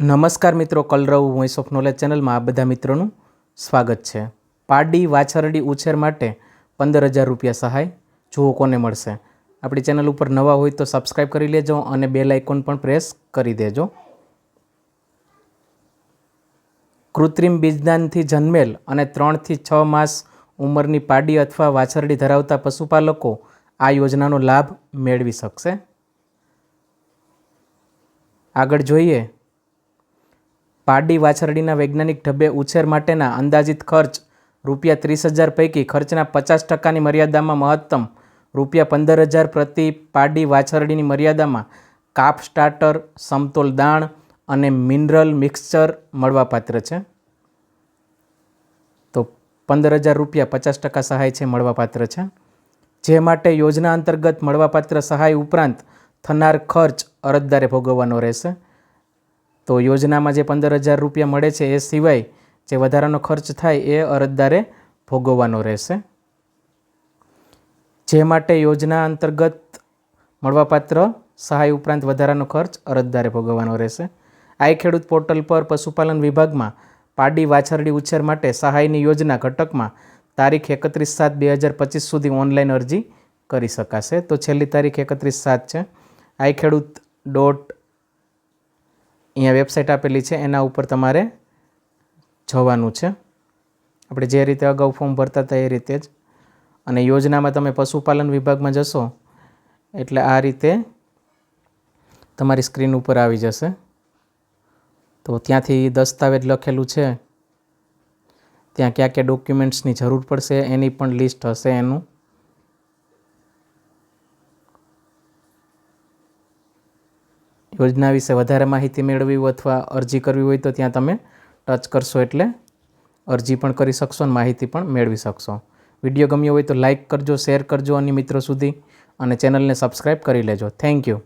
નમસ્કાર મિત્રો, કલરવ voice of knowledge ચેનલમાં આ બધા મિત્રોનું સ્વાગત છે. પાડી વાછરડી ઉછેર માટે પંદર હજાર રૂપિયા સહાય જુઓ કોને મળશે. આપણી ચેનલ ઉપર નવા હોય તો સબસ્ક્રાઈબ કરી લેજો અને બેલ આઇકોન પણ પ્રેસ કરી દેજો. કૃત્રિમ બીજદાનથી જન્મેલ અને ત્રણથી છ માસ ઉંમરની પાડી અથવા વાછરડી ધરાવતા પશુપાલકો આ યોજનાનો લાભ મેળવી શકશે. આગળ જોઈએ પાડી વાછરડીના વૈજ્ઞાનિક ઢબે ઉછેર માટેના અંદાજિત ખર્ચ રૂપિયા ત્રીસ હજાર પૈકી ખર્ચના પચાસ ટકાની મર્યાદામાં મહત્તમ રૂપિયા પંદર હજાર પ્રતિ પાડી વાછરડીની મર્યાદામાં કાપ સ્ટાર્ટર, સમતોલ દાણ અને મિનરલ મિક્સચર મળવાપાત્ર છે. તો પંદર હજાર રૂપિયા પચાસ ટકા સહાય છે, મળવાપાત્ર છે. જે માટે યોજના અંતર્ગત મળવાપાત્ર સહાય ઉપરાંત થનાર ખર્ચ અરજદારે ભોગવવાનો રહેશે. તો યોજનામાં જે પંદર હજાર રૂપિયા મળે છે એ સિવાય જે વધારાનો ખર્ચ થાય એ અરજદારે ભોગવવાનો રહેશે. જે માટે યોજના અંતર્ગત મળવાપાત્ર સહાય ઉપરાંત વધારાનો ખર્ચ અરજદારે ભોગવવાનો રહેશે. આ ખેડૂત પોર્ટલ પર પશુપાલન વિભાગમાં પાડી વાછરડી ઉછેર માટે સહાયની યોજના ઘટકમાં તારીખ એકત્રીસ સાત બે હજાર પચીસ સુધી ઓનલાઈન અરજી કરી શકાશે. તો છેલ્લી તારીખ એકત્રીસ સાત છે. આઈ ખેડૂત ડોટ અહીંયા વેબસાઇટ આપેલી છે, એના ઉપર તમારે જવાનું છે. આપણે જે રીતે અગાઉ ફોર્મ ભરતા હતા એ રીતે જ. અને યોજનામાં તમે પશુપાલન વિભાગમાં જશો, એટલે આ રીતે તમારી સ્ક્રીન ઉપર આવી જશે. તો ત્યાંથી દસ્તાવેજ લખેલું છે. ત્યાં કયા કયા ડોક્યુમેન્ટ્સની જરૂર પડશે, એની પણ લિસ્ટ હશે એનું. યોજના વિશે વધારે માહિતી મેળવવી અથવા અરજી કરવી હોય તો ત્યાં તમે ટચ કરશો એટલે અરજી પણ કરી શકશો અને માહિતી પણ મેળવી શકશો. વીડિયો ગમ્યો હોય તો લાઇક કરજો, શેર કરજો અન્ય મિત્રો સુધી અને ચેનલને સબસ્ક્રાઈબ કરી લેજો. Thank you.